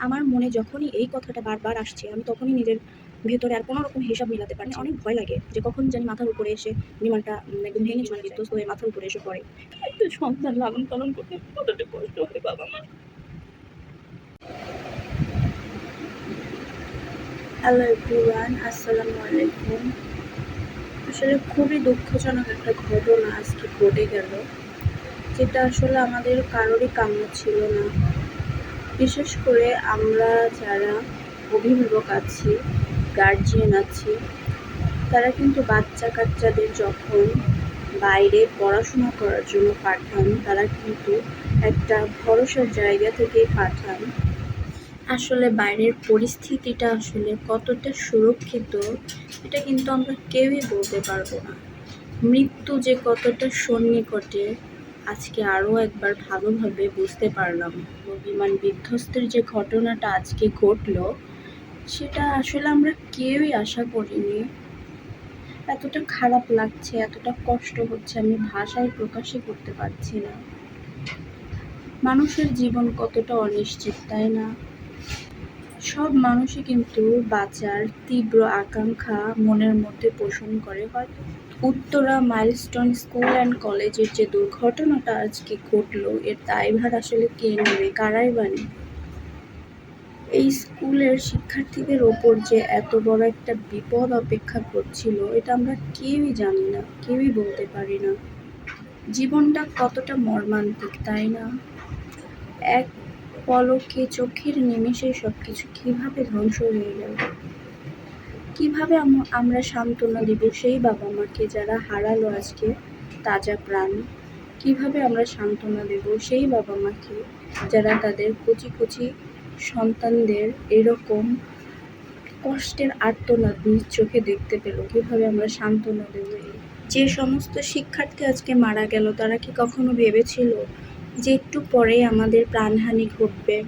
আমার মনে যখনই এই কথাটা বারবার আসছে আমি তখনই নিজের ভেতরে আর কোনো রকম হিসাব মিলাতে পারি অনেক ভয় লাগে যে কখন জানি মাথার উপরে এসে বিমানটা একদম ভেঙে চলে বিধ্বস্ত হয়ে মাথার উপরে এসে পড়ে। একটা সন্তান লালন পালন করতে কতটা কষ্ট হয় বাবা মা। হ্যালো এভরিওয়ান আসসালামু আলাইকুম। আসলে খুবই দুঃখজনক একটা ঘটনা আজকে ঘটে গেল যেটা আসলে আমাদের কারোরই কাম্য ছিল না। বিশেষ করে আমরা যারা অভিভাবক আছি গার্জিয়ান আছি, তারা কিন্তু বাচ্চা কাচ্চাদের যখন বাইরে পড়াশোনা করার জন্য পাঠান, তারা কিন্তু একটা ভরসার জায়গা থেকেই পাঠান। আসলে বাইরের পরিস্থিতিটা আসলে কতটা সুরক্ষিত এটা কিন্তু আমরা কেউই বলতে পারব না। মৃত্যু যে কতটা সন্নিকটে আজকে আরও একবার ভালোভাবে বুঝতে পারলাম। বিমান বিধ্বস্তের যে ঘটনাটা আজকে ঘটলো, সেটা আসলে আমরা কেউই আশা করিনি। এতটা খারাপ লাগছে, এতটা কষ্ট হচ্ছে আমি ভাষায় প্রকাশই করতে পারছি না। মানুষের জীবন কতটা অনিশ্চিত, তাই না? সব মানুষই কিন্তু বাঁচার তীব্র আকাঙ্ক্ষা মনের মধ্যে পোষণ করে, হয়তো। উত্তরা মাইলস্টোন স্কুল অ্যান্ড কলেজের যে দুর্ঘটনাটা আজকে ঘটলো, এর দায়ভার আসলে কে নেবে? কারাই বা নেবে? এই স্কুলের শিক্ষার্থীদের ওপর যে এত বড় একটা বিপদ অপেক্ষা করছিল, এটা আমরা কেউই জানি না, কেউই বলতে পারি না। জীবনটা কতটা মর্মান্তিক, তাই না? এক পলকে চোখের নিমেষে সব কিছু কীভাবে ধ্বংস হয়ে গেল? কীভাবে আম- আমরা সান্ত্বনা দিব সেই বাবা মাকে যারা হারালো আজকে, তাজা প্রাণ? কীভাবে আমরা সান্ত্বনা দেব সেই বাবা মাকে যারা তাদের কচি কচি সন্তানদের এরকম কষ্টের আর্তনাদ নিজ চোখে দেখতে পেল? কীভাবে আমরা সান্ত্বনা দেব যে সমস্ত শিক্ষার্থী আজকে মারা গেল, তারা কি কখনো ভেবেছিল যে একটু পরেই আমাদের প্রাণহানি ঘটবে?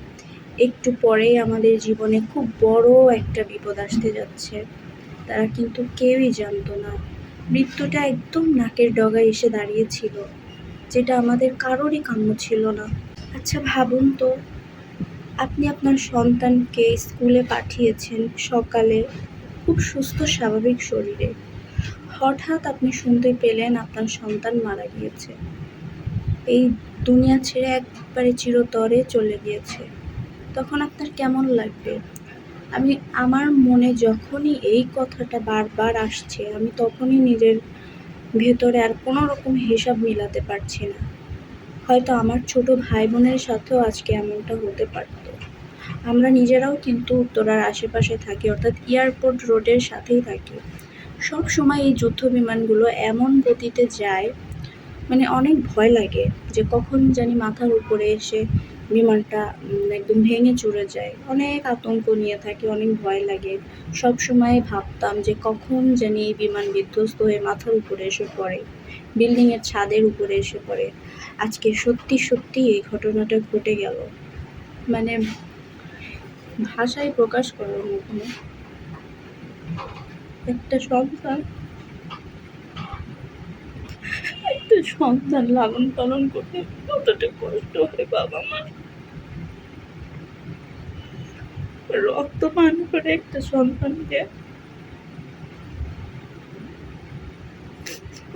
একটু পরেই আমাদের জীবনে খুব বড় একটা বিপদ আসতে যাচ্ছে। তারা কিন্তু কেউই জানতো না। মৃত্যুটা একদম নাকের ডগায় এসে দাঁড়িয়েছিল, যেটা আমাদের কারোরই কাম্য ছিল না। আচ্ছা ভাবুন তো, আপনি আপনার সন্তানকে স্কুলে পাঠিয়েছেন সকালে খুব সুস্থ, স্বাভাবিক শরীরে। হঠাৎ আপনি শুনতে পেলেন আপনার সন্তান মারা গিয়েছে। এই দুনিয়া ছেড়ে একবারে চিরতরে চলে গিয়েছে। তখন আপনার কেমন লাগবে? আমি, আমার মনে যখনই এই কথাটা বারবার আসছে, আমি তখনই নিজের ভেতরে আর কোনো রকম হিসাব মিলাতে পারছি না। হয়তো আমার ছোট ভাই বোনের সাথেও আজকে এমনটা হতে পারত। আমরা নিজেরাও কিন্তু উত্তরার আশেপাশে থাকি, অর্থাৎ এয়ারপোর্ট রোডের সাথেই থাকি। সব সময় এই যুদ্ধ বিমানগুলো এমন গতিতে যায় মানে অনেক ভয় লাগে যে কখন জানি মাথার উপরে এসে বিমানটা একদম ভেঙে চুরে যায়। অনেক আতঙ্ক নিয়ে থাকি, অনেক ভয় লাগে। সব সময় ভাবতাম যে কখন জানি এই বিমান বিধ্বস্ত হয়ে মাথার উপরে এসে পড়ে বিল্ডিংয়ের ছাদের উপরে এসে পড়ে। আজকে সত্যি সত্যি এই ঘটনাটা ঘটে গেল। মানে ভাষায় প্রকাশ করার মতো একটা সন্তান একটা সন্তান লালন পালন করতে কতটা কষ্ট হয় বাবা মা? রক্ত পান করে একটা সন্তানকে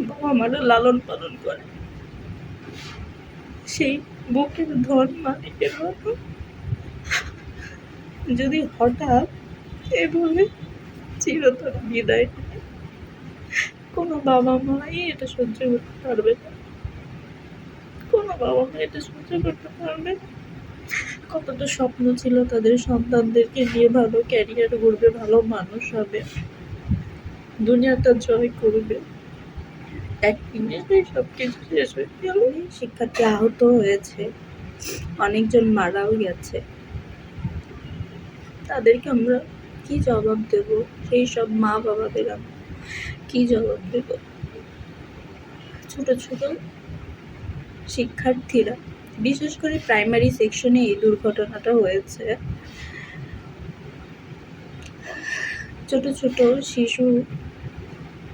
বাবা মারা লালন পালন করে। সেই বুকের ধন মালিকের মতো। যদি হঠাৎ এভাবে চিরতর বিদায় কোনো বাবা মাই এটা সহ্য করতে পারবে না। কোনো বাবা মা এটা সহ্য করতে পারবে না। কতটা স্বপ্ন ছিল তাদের সন্তানদেরকে নিয়ে ভালো ক্যারিয়ার করবে ভালো মানুষ হবে। দুনিয়াটা জয় করবে। সব কিছু শেষ শিক্ষার্থী আহত হয়েছে। অনেকজন মারাও গেছে। তাদেরকে আমরা কি জবাব দেব? সেই সব মা বাবাদের আমরা কি দেব ছোট ছোট শিক্ষার্থীরা, বিশেষ করে প্রাইমারি সেকশনে এই দুর্ঘটনাটা হয়েছে। ছোট ছোট শিশু,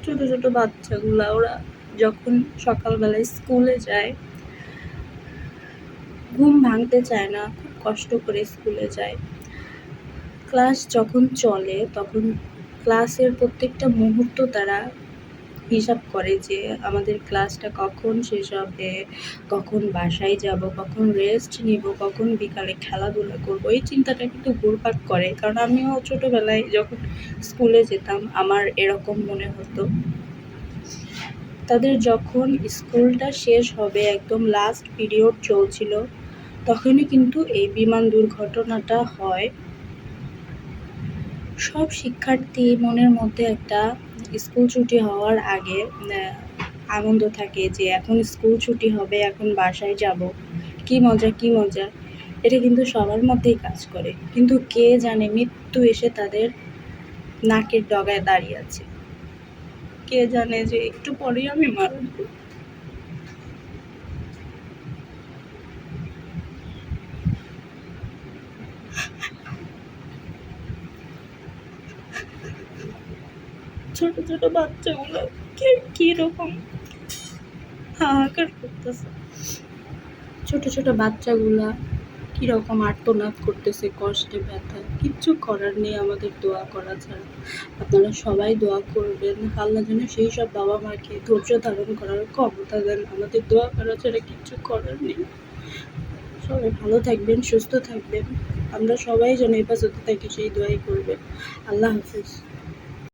ছোট ছোট বাচ্চাগুলা, ওরা যখন সকালবেলায় স্কুলে যায়, ঘুম ভাঙতে চায় না, খুব কষ্ট করে স্কুলে যায়। ক্লাস যখন চলে, তখন ক্লাসের প্রত্যেকটা মুহূর্ত তারা হিসাব করে যে আমাদের ক্লাসটা কখন শেষ হবে, কখন বাসায় যাব, কখন রেস্ট নিব, কখন বিকালে খেলাধুলা করব। এই চিন্তাটা কিন্তু ঘুরপাক করে। কারণ আমিও ছোটোবেলায় যখন স্কুলে যেতাম, আমার এরকম মনে হতো। তাদের যখন স্কুলটা শেষ হবে, একদম লাস্ট পিরিয়ড চলছিল, তখনই কিন্তু এই বিমান দুর্ঘটনাটা হয়। সব শিক্ষার্থী মনের মধ্যে একটা স্কুল ছুটি হওয়ার আগে আনন্দ থাকে যে এখন স্কুল ছুটি হবে, এখন বাসায় যাব। কি মজা কি মজা। এটা কিন্তু সবার মধ্যেই কাজ করে। কিন্তু কে জানে মৃত্যু এসে তাদের নাকের ডগায় দাঁড়িয়ে আছে। কে জানে যে একটু পরেই আমি মারা ছোট ছোট বাচ্চাগুলো কীরকম হাহাকার করতেছে? ছোট ছোট বাচ্চাগুলা কীরকম আর্তনাদ করতেছে, কষ্টে ব্যথা, কিচ্ছু করার নেই আমাদের দোয়া করা ছাড়া। আপনারা সবাই দোয়া করবেন আল্লাহ যেন সেই সব বাবা মাকে ধৈর্য ধারণ করার ক্ষমতা দেন। আমাদের দোয়া করা ছাড়া কিচ্ছু করার নেই। সবাই ভালো থাকবেন, সুস্থ থাকবেন। আমরা সবাই যেন হেফাজতে থাকি, সেই দোয়াই করবেন। আল্লাহ হাফিজ।